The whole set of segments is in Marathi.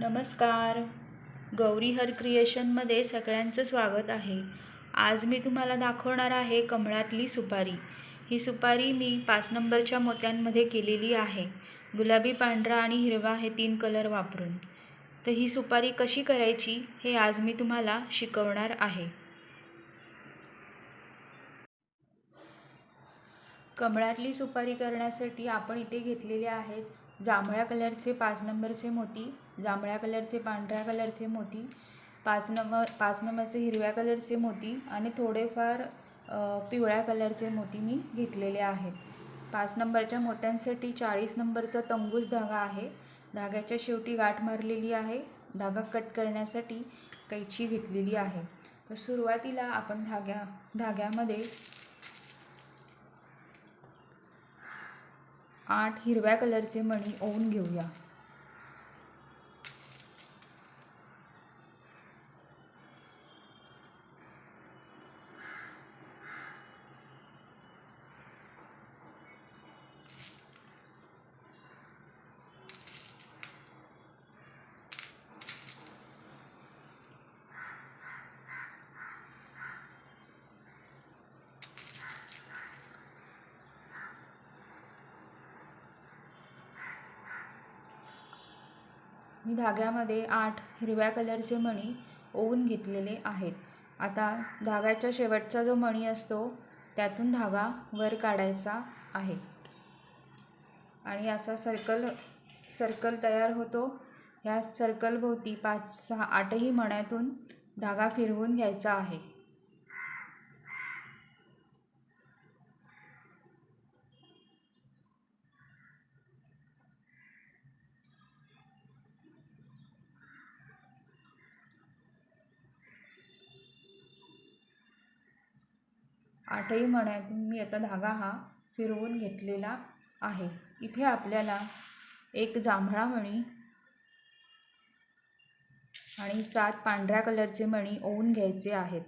नमस्कार. गौरी हर क्रिएशनमध्ये सगळ्यांचं स्वागत आहे. आज मी तुम्हाला दाखवणार आहे कमळातली सुपारी. ही सुपारी मी पाच नंबरच्या मोत्यांमध्ये केलेली आहे. गुलाबी पांढरा आणि हिरवा हे तीन कलर वापरून. तर ही सुपारी कशी करायची हे आज मी तुम्हाला शिकवणार आहे. कमळातली सुपारी करण्यासाठी आपण इथे घेतलेले आहेत जांभळ्या कलरचे पाच नंबरचे मोती जांभळ्या कलरचे पांढऱ्या कलरचे मोती पाच नंबर पाच नंबरचे हिरव्या कलरचे मोती आणि थोडेफार पिवळ्या कलरचे मोती मी घेतलेले आहेत. पाच नंबरच्या मोत्यांसाठी चाळीस नंबरचा तंबूस धागा आहे. धाग्याच्या शेवटी गाठ मारलेली आहे. धागा कट करण्यासाठी कैची घेतलेली आहे. तर सुरुवातीला आपण धाग्या धाग्यामध्ये आठ हिरव्या कलरचे मणी ओवून घेऊया. मी धाग्यामध्ये आठ हिरव्या कलरचे मणी ओवून घेतलेले आहेत. आता धाग्याच्या शेवटचा जो मणी असतो त्यातून धागा वर काढायचा आहे. आणि असा सर्कल सर्कल तयार होतो. ह्या सर्कलभोवती पाच सहा आठही मण्यातून धागा फिरवून घ्यायचा आहे. आठही मण्यातून मी आता धागा हा फिरवून घेतलेला आहे. इथे आपल्याला एक जांभळा मणी आणि सात पांढऱ्या कलरचे मणी ओवून घ्यायचे आहेत.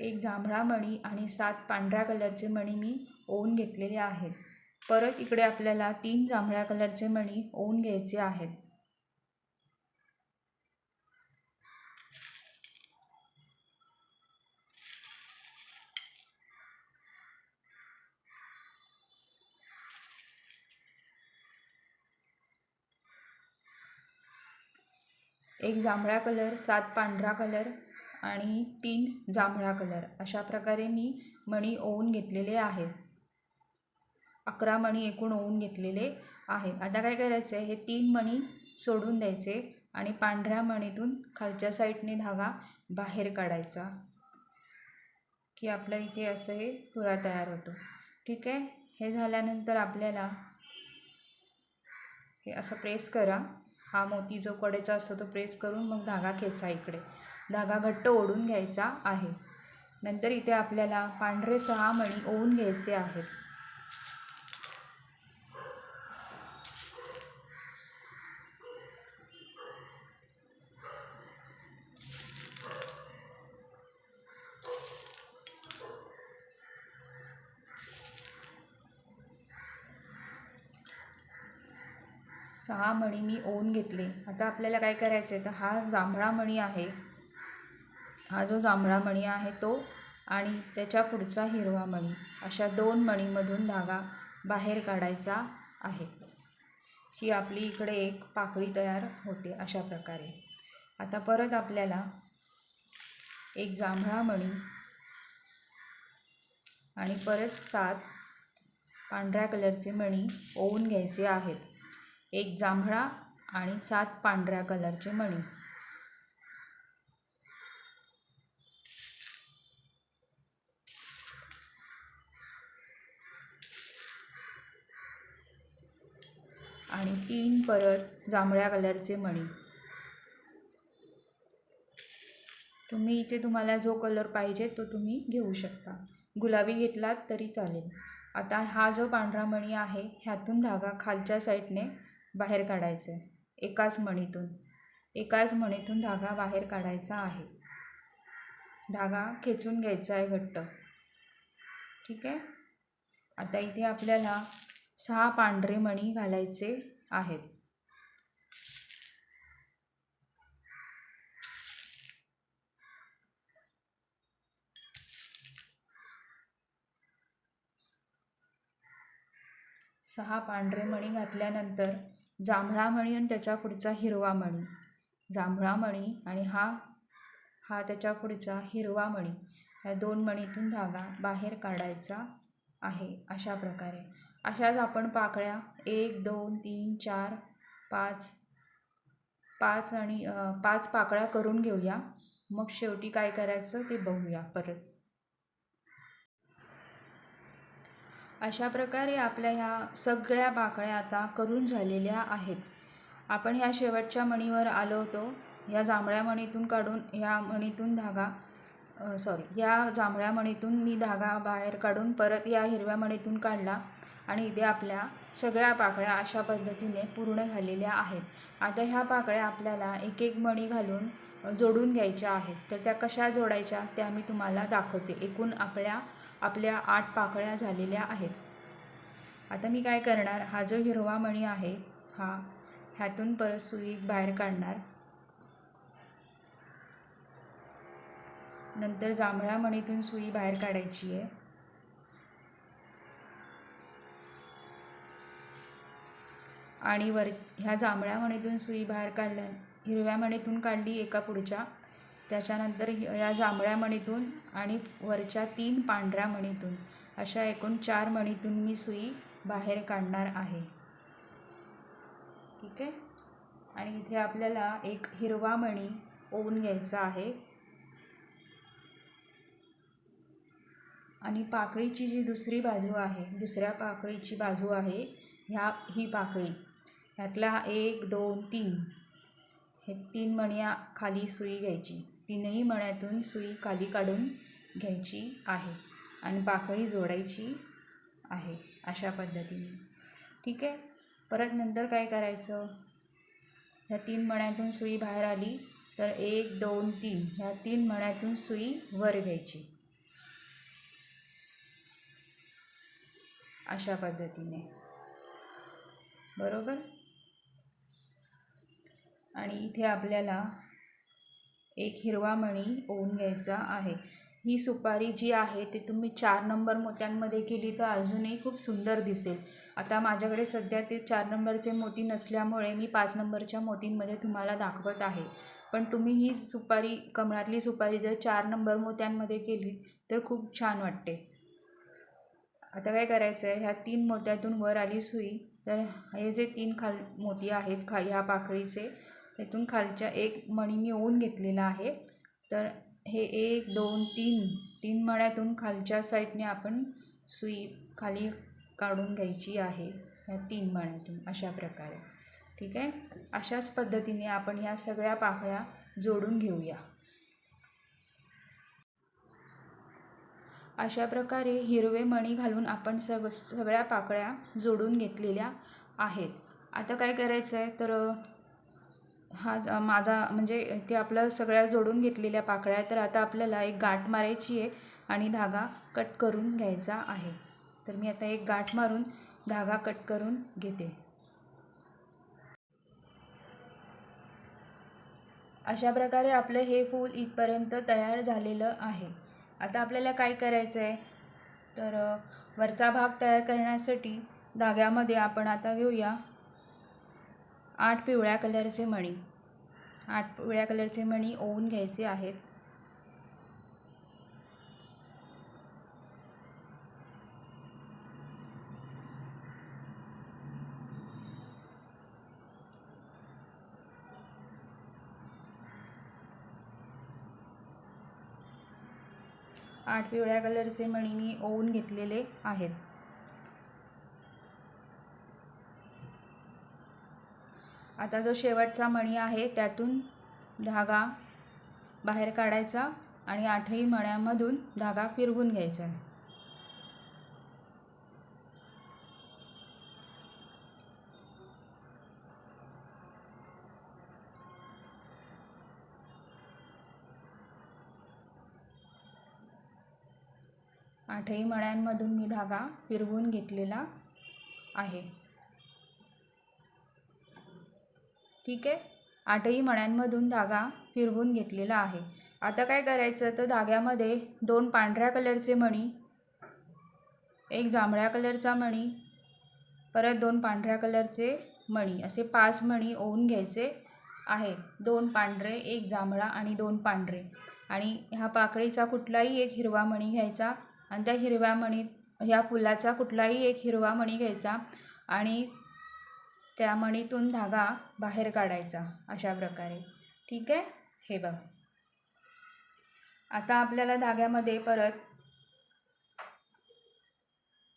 एक जांभळा मणी आणि सात पांढऱ्या कलरचे मणी मी ओवून घेतलेले आहेत. परत इकडे आपल्याला तीन जांभळ्या कलरचे मणी ओवून घ्यायचे आहेत. एक जांभळा कलर सात पांढरा कलर आणि तीन जांभळा कलर. अशा प्रकारे मी मणी ओवून घेतलेले आहेत अकरा मणी एकूण ओवून घेतलेले आहेत आता काय करायचं आहे हे तीन मणी सोडून द्यायचे आणि पांढऱ्या मणीतून खालच्या साईडने धागा बाहेर काढायचा. की आपल्या इथे असं हे पुरा तयार होतो. ठीक आहे? हे झाल्यानंतर आपल्याला हे असं प्रेस करा. हा मोती जो कडेचा असतो तो प्रेस करून मग धागा खेचा इकडे. धागा घट्ट ओढून घ्यायचा आहे. नंतर इथे आपल्याला पांढरे सहा मणी ओवून घ्यायचे आहेत. सहा मणी मी ओवून घेतले. आता आपल्याला काय करायचं आहे तर हा जांभळा मणी आहे. हा जो जांभळा मणी आहे तो आणि त्याच्या पुढचा हिरवा मणी अशा दोन मणीमधून धागा बाहेर काढायचा आहे. ही आपली इकडे एक पाकळी तयार होते अशा प्रकारे. आता परत आपल्याला एक जांभळा मणी आणि परत सात पांढऱ्या कलरचे मणी ओवून घ्यायचे आहेत. एक जांभळा आणि सात पांढऱ्या कलरचे मणी. आणि तीन परत जांभळ्या कलरचे मणी. तुम्ही इथे तुम्हाला जो कलर पाहिजे तो तुम्ही घेऊ शकता. गुलाबी घेतलात तरी चालेल. आता हा जो पांढरा मणी आहे ह्यातून धागा खालच्या साईडने बाहेर काढायचा. आहे एकाच मणीतून. एकाच मणीतून धागा बाहेर काढायचा आहे. धागा खेचून घ्यायचा आहे घट्ट. ठीक आहे? आता इथे आपल्याला सहा पांढरे मणी घालायचे आहेत. सहा पांढरे मणी घातल्यानंतर जांभळा मणी आणि त्याच्या पुढचा हिरवा मणी. जांभळा मणी आणि हा हा त्याच्या पुढचा हिरवा मणी. या दोन मणीतून धागा बाहेर काढायचा आहे अशा प्रकारे. अशाच आपण पाकळ्या. एक दोन तीन चार पाच पाच आणि पाच पाकळ्या करून घेऊया. मग शेवटी काय करायचं ते बघूया परत. अशा प्रकारे आपल्या ह्या सगळ्या पाकळ्या आता करून झालेल्या आहेत. आपण ह्या शेवटच्या मणीवर आलो होतो. या जांभळ्या मणीतून काढून ह्या मणीतून धागा सॉरी या जांभळ्या मणीतून मी धागा बाहेर काढून परत या हिरव्या मणीतून काढला. आणि इथे आपल्या सगळ्या पाकळ्या अशा पद्धतीने पूर्ण झालेल्या आहेत. आता ह्या पाकळ्या आपल्याला एक एक मणी घालून जोडून घ्यायच्या आहेत. तर त्या कशा जोडायच्या त्या मी तुम्हाला दाखवते. एकूण आपल्या आपल्या आठ पाकळ्या झालेल्या आहेत. आता मी काय करणार? हा जो हिरवा मणी आहे हा ह्यातून परत सुई बाहेर काढणार. नंतर जांभळ्या मणीतून सुई बाहेर काढायची आहे. आणि वर ह्या जांभळ्या मणीतून सुई बाहेर काढल्या हिरव्या मणीतून काढली एका पुढच्या. त्याच्यानंतर या जांभळ्या मणीतून आणि वरच्या तीन पांढऱ्या मणीतून अशा एकूण चार मणीतून मी सुई बाहेर काढणार आहे. ठीक आहे? आणि इथे आपल्याला एक हिरवा मणी ओवून घ्यायचा आहे. आणि पाकळीची जी दुसरी बाजू आहे दुसऱ्या पाकळीची बाजू आहे ह्या ही पाकळी ह्यातला एक दोन तीन. हे तीन मण्या खाली सुई घ्यायची. तीनही मण्यातून सुई खाली काढून घ्यायची आहे आणि पाकळी जोडायची आहे अशा पद्धतीने. ठीक आहे? परत नंतर काय करायचं? ह्या तीन मण्यातून सुई बाहेर आली तर एक दोन तीन. ह्या तीन मण्यातून सुई वर घ्यायची. अशा पद्धतीने. बरोबर? आणि इथे आपल्याला एक हिरवा मणी ओवून घ्यायचा आहे. ही सुपारी जी आहे ती तुम्ही चार नंबर मोत्यांमध्ये केली तर अजूनही खूप सुंदर दिसेल. आता माझ्याकडे सध्या ते चार नंबरचे मोती नसल्यामुळे मी पाच नंबरच्या मोतींमध्ये तुम्हाला दाखवत आहे. पण तुम्ही ही सुपारी कमळातली सुपारी जर चार नंबर मोत्यांमध्ये केली तर खूप छान वाटते. आता काय करायचं आहे? ह्या तीन मोत्यातून वर आली सुई. तर हे जे तीन खाल मोती आहेत खा ह्या पाकळीचे त्यातून खालच्या एक मणी मी ओन घेतलेला आहे. तर हे एक दोन तीन तीन मण्यातून खालच्या साईडने आपण सुई खाली काढून घ्यायची आहे. ह्या तीन मण्यातून अशा प्रकारे. ठीक आहे? अशाच पद्धतीने आपण ह्या सगळ्या पाकळ्या जोडून घेऊया. अशा प्रकारे हिरवे मणी घालून आपण सग सगळ्या पाकळ्या जोडून घेतलेल्या आहेत. आता काय करायचं आहे तर हा ज- माझा म्हणजे ते आपलं सगळ्या जोडून घेतलेल्या पाकळ्या आहेत. तर आता आपल्याला एक गाठ मारायची आहे आणि धागा कट करून घ्यायचा आहे. तर मी आता एक गाठ मारून धागा कट करून घेते. अशा प्रकारे आपलं हे फूल इथपर्यंत तयार झालेलं आहे. आता आपल्याला काय करायचं आहे तर वरचा भाग तयार करण्यासाठी धाग्यामध्ये आपण आता घेऊया. आठ पिवळ्या कलरचे मणी. आठ पिवळ्या कलरचे मणी ओवून घ्यायचे आहेत. आठ पिवळ्या कलरचे मणी मी ओवून घेतलेले आहेत. आता जो शेवटचा मणी आहे त्यातून धागा बाहेर काढायचा आणि आठही मण्यांमधून धागा फिरवून घ्यायचा आहे. आठही मण्यांमधून मी धागा फिरवून घेतलेला आहे. ठीक आहे? आठही मण्यांमधून धागा फिरवून घेतलेला आहे. आता काय करायचं? तर धाग्यामध्ये दोन पांढऱ्या कलरचे मणी एक जांभळ्या कलरचा मणी परत दोन पांढऱ्या कलरचे मणी. असे पाच मणी ओवून घ्यायचे आहे. दोन पांढरे एक जांभळा आणि दोन पांढरे. आणि ह्या पाकळीचा कुठलाही एक हिरवा मणी घ्यायचा आणि त्या हिरव्या मणीत ह्या फुलाचा कुठलाही एक हिरवा मणी घ्यायचा आणि त्या मणीतून धागा बाहेर काढायचा अशा प्रकारे. ठीक आहे? हे बघ. आता आपल्याला धाग्यामध्ये परत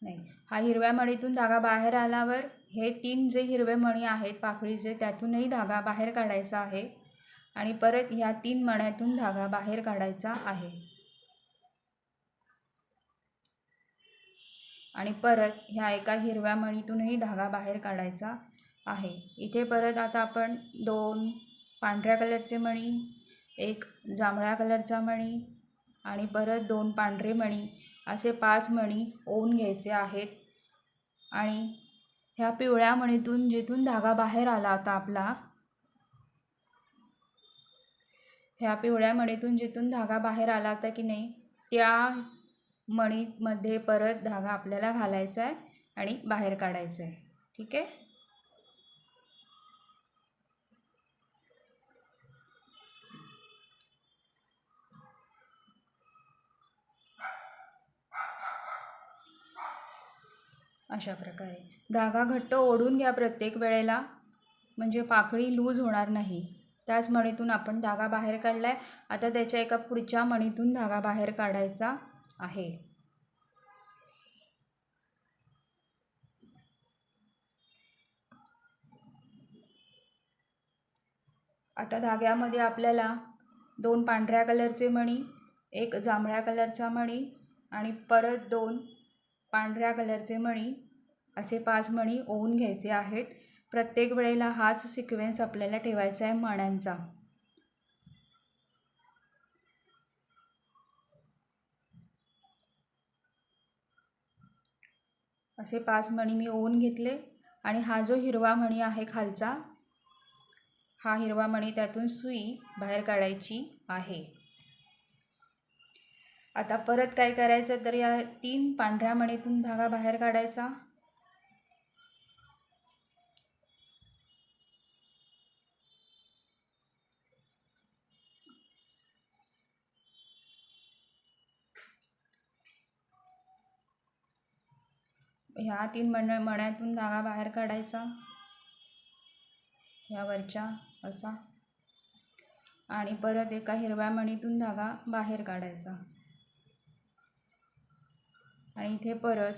नाही. हा हिरव्या मणीतून धागा बाहेर आल्यावर हे तीन जे हिरवे मणी आहेत पाकळीचे त्यातूनही धागा बाहेर काढायचा आहे आणि परत ह्या तीन मण्यातून धागा बाहेर काढायचा आहे. आणि परत ह्या एका हिरव्या मणीतूनही धागा बाहेर काढायचा आहे. इथे परत आता आपण दोन पांढऱ्या कलरचे मणी एक जांभळ्या कलरचा मणी आणि परत दोन पांढरे मणी असे पाच मणी ओवून घ्यायचे आहेत. आणि ह्या पिवळ्या मणीतून जिथून धागा बाहेर आला होता आपला ह्या पिवळ्या मणीतून जिथून धागा बाहेर आला होता की नाही त्या मणीमध्ये परत धागा आपल्याला घालायचा आहे आणि बाहेर काढायचा आहे. ठीक आहे? अशा प्रकारे. धागा घट्ट ओढून घ्या प्रत्येक वेळेला. म्हणजे पाकळी लूज होणार नाही. त्याच मणीतून आपण धागा बाहेर काढला आहे आता त्याच्या एका पुढच्या मणीतून धागा बाहेर काढायचा आहे. आता धाग्यामध्ये आपल्याला दोन पांढऱ्या कलरचे मणी एक जांभळ्या कलरचा मणी आणि परत दोन पांढऱ्या कलरचे मणी असे पाच मणी ओवून घ्यायचे आहेत. प्रत्येक वेळेला हाच सिक्वेन्स आपल्याला ठेवायचा आहे मण्यांचा. असे पाच मणी मी ओवून घेतले आणि हा जो हिरवा मणी आहे खालचा हा हिरवा मणी त्यातून सुई बाहेर काढायची आहे. आता परत काय करायचं? तर या तीन पांढऱ्या मणीतून धागा बाहेर काढायचा. ह्या तीन मण मण्यातून धागा बाहेर काढायचा. ह्या वरच्या असा. आणि परत एका हिरव्या मणीतून धागा बाहेर काढायचा. आणि इथे परत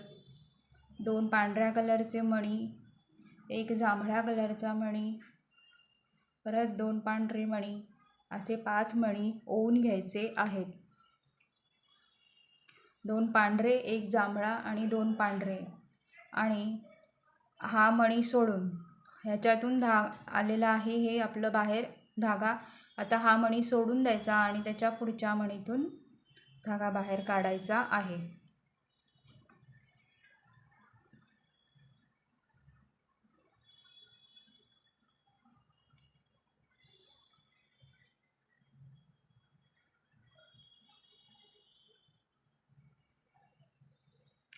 दोन पांढऱ्या कलरचे मणी एक जांभळ्या कलरचा मणी परत दोन पांढरे मणी असे पाच मणी ओवून घ्यायचे आहेत. दोन पांढरे एक जांभळा आणि दोन पांढरे. आणि हा मणी सोडून ह्याच्यातून धा आलेला आहे हे आपलं बाहेर धागा. आता हा मणी सोडून द्यायचा आणि त्याच्या पुढच्या मणीतून धागा बाहेर काढायचा आहे.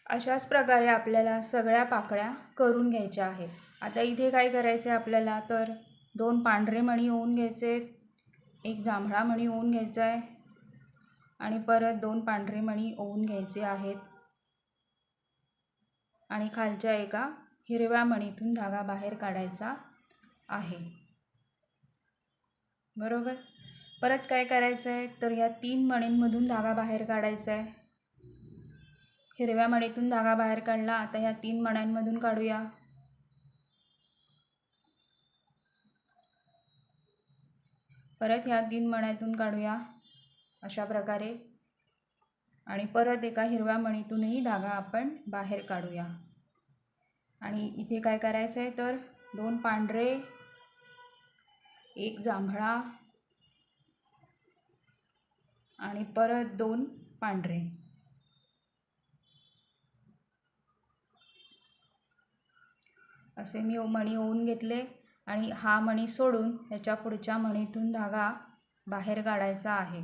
अशाच प्रकारे आपल्याला सगळ्या पाकळ्या करून घ्यायच्या आहेत. आता इथे काय करायचं आहे आपल्याला? तर दोन पांढरे मणी ओवून घ्यायचे एक जांभळा मणी ओवून घ्यायचा आहे आणि परत दोन पांढरे मणी ओवून घ्यायचे आहेत. आणि खालच्या एका हिरव्या मणीतून धागा बाहेर काढायचा आहे. बरोबर? परत काय करायचं आहे तर या तीन मणींमधून धागा बाहेर काढायचा आहे हिरव्या मणीतून धागा बाहेर काढला. आता ह्या तीन मण्यांमधून काढूया. परत ह्या तीन मण्यातून काढूया. अशा प्रकारे. आणि परत एका हिरव्या मणीतूनही धागा आपण बाहेर काढूया. आणि इथे काय करायचं आहे तर दोन पांढरे एक जांभळा आणि परत दोन पांढरे. असे मी मणी ओवून घेतले आणि हा मणी सोडून ह्याच्या पुढच्या मणीतून धागा बाहेर काढायचा आहे.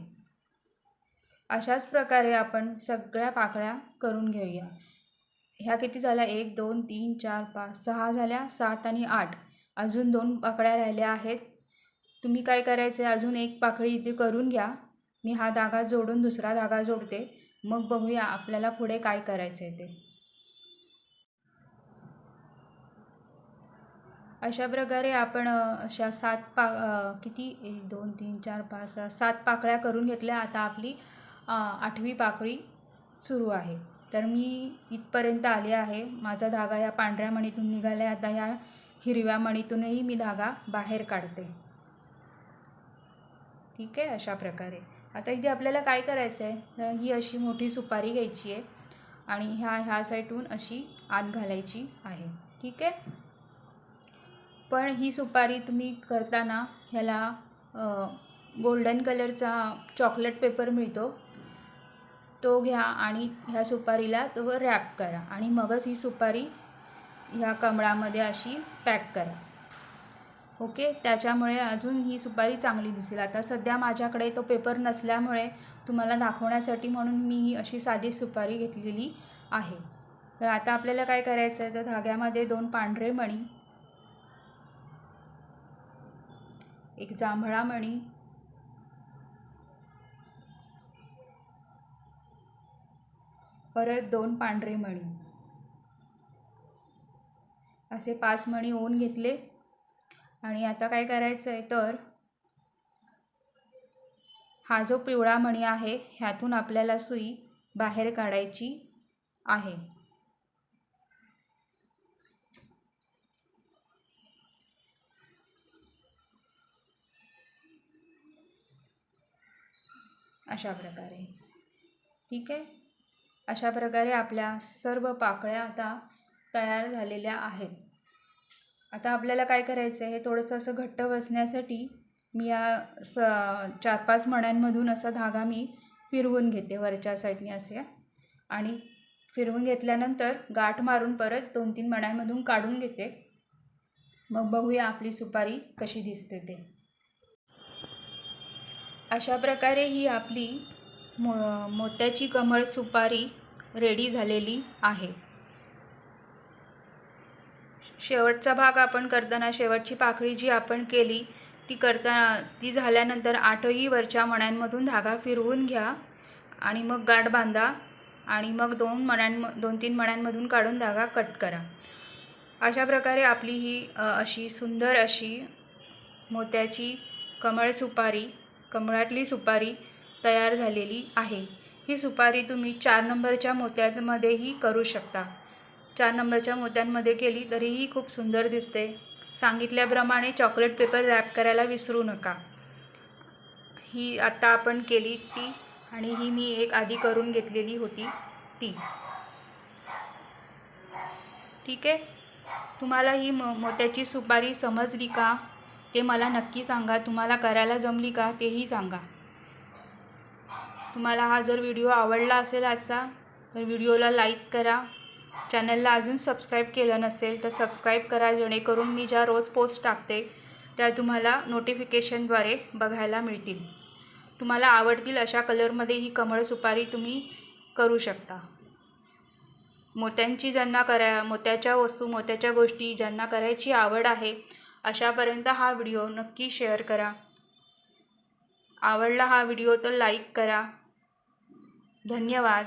अशाच प्रकारे आपण सगळ्या पाकळ्या करून घेऊया. ह्या किती झाल्या? एक दोन तीन चार पाच सहा झाल्या. सात आणि आठ. अजून दोन पाकळ्या राहिल्या आहेत. तुम्ही काय करायचं आहे अजून एक पाकळी इथे करून घ्या. मी हा धागा जोडून दुसरा धागा जोडते. मग बघूया आपल्याला पुढे काय करायचं आहे ते. अशा प्रकारे आपण अशा सात पा किती? एक दोन तीन चार पाच सहा सात पाकळ्या करून घेतल्या. आता आपली आठवी पाकळी सुरू आहे. तर मी इथपर्यंत आले आहे. माझा धागा या पांढऱ्या मणीतून निघाला आहे आता या हिरव्या मणीतूनही मी धागा बाहेर काढते. ठीक आहे? अशा प्रकारे. आता इथे आपल्याला काय करायचं आहे तर ही अशी मोठी सुपारी घ्यायची आहे. आणि ह्या ह्या साईडून अशी आत घालायची आहे. ठीक आहे? पण ही सुपारी तुम्ही करताना ह्याला गोल्डन कलरचा चॉकलेट पेपर मिळतो. तो घ्या आणि ह्या सुपारीला तो रॅप करा आणि मगच ही सुपारी ह्या कमळामध्ये अशी पॅक करा. ओके? त्याच्यामुळे अजून ही सुपारी चांगली दिसेल. आता सध्या माझ्याकडे तो पेपर नसल्यामुळे तुम्हाला दाखवण्यासाठी म्हणून मी ही अशी साधी सुपारी घेतलेली आहे. तर आता आपल्याला काय करायचं आहे? तर धाग्यामध्ये दोन पांढरे मणी एक जांभळा मणी. परत दोन पांढरे मणी. असे पाच मणी ओन घेतले. आणि आता काय करायचं आहे तर हा जो पिवळा मणी आहे ह्यातून आपल्याला सुई बाहेर काढायची आहे. अशा प्रकारे. ठीक आहे? अशा प्रकारे आपल्या सर्व पाकळ्या आता तयार झालेल्या आहेत. आता आपल्याला काय करायचं आहे हे थोडंसं असं घट्ट बसण्यासाठी मी या स चार पाच मण्यांमधून असा धागा मी फिरवून घेते वरच्या साईडने असे. आणि फिरवून घेतल्यानंतर गाठ मारून परत दोन तीन मण्यांमधून काढून घेते. मग बघूया आपली सुपारी कशी दिसते ते. अशा प्रकारे ही आपली मो मोत्याची कमळ सुपारी रेडी झालेली आहे. शेवटचा भाग आपण करताना शेवटची पाकळी जी आपण केली ती करताना ती झाल्यानंतर आठही वरच्या मण्यांमधून धागा फिरवून घ्या आणि मग गाठ बांधा आणि मग दोन मण्यांम दोन तीन मण्यांमधून काढून धागा कट करा. अशा प्रकारे आपली ही अशी सुंदर अशी मोत्याची कमळ सुपारी कमळातली सुपारी तयार झालेली आहे. ही सुपारी तुम्ही चार नंबरच्या मोत्यांमध्येही करू शकता. चार नंबरच्या मोत्यांमध्ये केली तरीही खूप सुंदर दिसते. सांगितल्याप्रमाणे चॉकलेट पेपर रॅप करायला विसरू नका. ही आत्ता आपण केली ती आणि ही मी एक आधी करून घेतलेली होती ती. ठीक आहे? तुम्हाला ही म मोत्याची सुपारी समजली का? ते मला नक्की सांगा. तुम्हाला करायला जमली का तेही सांगा. तुम्हाला हा जर व्हिडिओ आवडला असेल आजचा तर व्हिडिओला लाईक करा. चॅनलला अजून सबस्क्राईब केलं नसेल तर सबस्क्राईब करा. जेणेकरून मी ज्या रोज पोस्ट टाकते त्या तुम्हाला नोटिफिकेशनद्वारे बघायला मिळतील. तुम्हाला आवडतील अशा कलरमध्ये ही कमळ सुपारी तुम्ही करू शकता. मोत्यांची ज्यांना करा मोत्याच्या वस्तू मोत्याच्या गोष्टी ज्यांना करायची आवड आहे अशापर्यंत हा व्हिडिओ नक्की शेअर करा. आवडला हा व्हिडिओ तर लाईक करा. धन्यवाद.